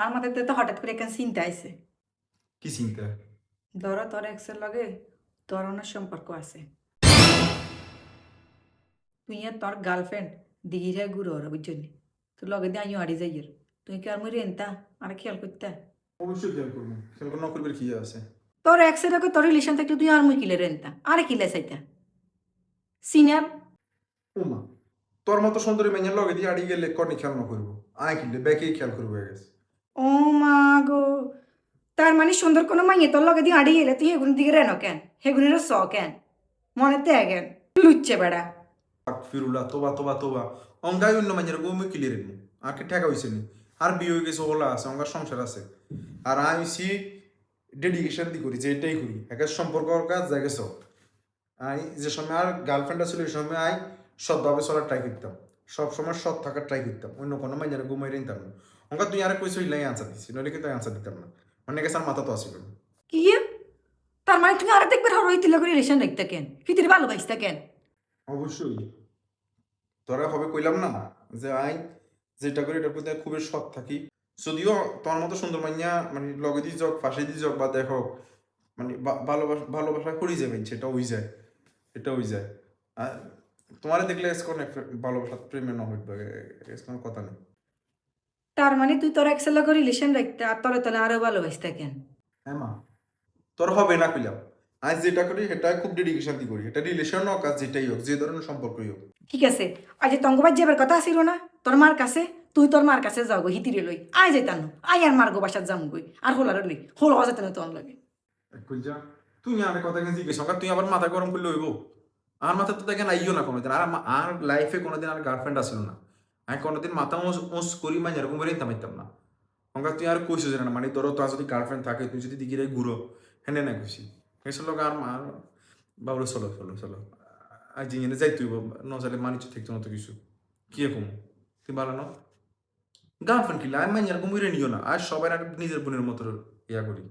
আর মাথায় তো হঠাৎ করে একখান চিন্তা আইছে। কি চিন্তা? ধরো তোর এক্সের লগে তোর অনেক সম্পর্ক আছে। তুই আর তোর গার্লফ্রেন্ড দিঘিরে ঘুরো ওরা বুঝলি তোর লগে দিয়ে আইও আড়ি যাইয়ের। তুই কি আর মুই রেনতা? আর খেয়াল করতে? অবশ্যই খেয়াল করব। খেয়াল করে নকলবের কি আছে? তোর এক্সের লগে তোর রিলেশন থাকলে তুই আর মুই কিলে রেনতা? আরে কিলে চাইতা সিনিয়র ওমা তোর মতো সুন্দরী মেয়ের লগে দিয়ে আড়ি গেলে কর্নি খেয়াল না করব আয় কিনলে ব্যাকেই খেয়াল করব গেছে। ও মা গো। তার মানে সুন্দর কোনো মাইয়ে তোর লগে দিয়ে আড়ি গেলে তুই হেগুন দিকে রেন কেন? হেগুনের স কেন? মনে তে কেন? লুচ্ছে বেড়া। ফিরুলা, তোবা তোবা তোবা। অঙ্গাই অন্য মাঝের গো মুই নি আকে ঠেকা হইছে নি। আর বিয়ে হয়ে গেছে, ওলা আছে, অঙ্গার সংসার আছে। আর আমি সি ডেডিকেশন দি করি যে এটাই করি। একের সম্পর্ক কাজ জায়গা সব আই, যে সময় আর গার্লফ্রেন্ড ছিল ওই সময় আই সৎভাবে চলার ট্রাই করতাম। সব সময় সৎ থাকার ট্রাই করতাম। অন্য কোনো মাঝে ঘুমাই নিতাম না। অঙ্কা তুই আর কইস হইলাই আনসার দিছি নইলে কিন্তু আনসার দিতাম না। অনেক আর মাথা তো আসিল না। কি? তার মানে তুমি আর দেখবে হর হইতে লগে রিলেশন রাখতে কেন? হিতির ভালোবাসতে কেন? অবশ্যই। তোরা হবে কইলাম না যে আই যেটা করি এটার প্রতি খুবই সৎ থাকি। যদিও তোমার মতো সুন্দর মাইয়া মানে লগে দিয়ে যাক ফাঁসে দিয়ে যাক বা দেখো মানে ভালোবাসা ভালোবাসা করি যাবেন সেটা হই যায়। এটা হই যায়। আর তোমারে দেখলে এস কোন ভালোবাসা প্রেমে ন কথা নেই। তার মানে তুই তোর এক্সের লগে রিলেশন রাখতে আর তোরে তোলে আরও ভালোবাসতে কেন? হ্যাঁ মা তোর হবে না কইলাম। আজ যেটা করি সেটা খুব ডেডিকেশন দিয়ে করি। এটা রিলেশন হোক আর যেটাই হোক যে ধরনের সম্পর্কই হোক। ঠিক আছে আজ তঙ্গবাজ যাবার কথা আসিল না তোর মার কাছে তুই তোর মার কাছে যাও গো হিতিরে লই। আয় যেতাম আয় আর মার গো বাসার যাম গই আর হোলার লই হোল হওয়া যেত না তোর লগে। তুই আমার কথা কিন্তু জিজ্ঞেস কর? তুই আবার মাথা গরম করলে হইব। আর মাথা তো দেখেন আইও না কোনোদিন। আর আর লাইফে কোনোদিন আর গার্লফ্রেন্ড আসলো না। আমি কোনোদিন মাথা ওস করি মানে এরকম করে নিতাম পাইতাম না। অঙ্কা, তুই আর কইছিস না মানে তোর তোর যদি গার্লফ্রেন্ড থাকে, তুই যদি দিকে ঘুরো, হেনে না খুশি এসব লোক, আর মার বাবুরে চলো চলো চলো। আজ জিনিস যাই তুই নজালে মানিচ থাকতো না তো কিছু। কি এরকম তুই না? গার্লফ্রেন্ড কিলা আমি মানে এরকম করে নিও না। আর সবাই আর নিজের বোনের মতো ইয়া করি।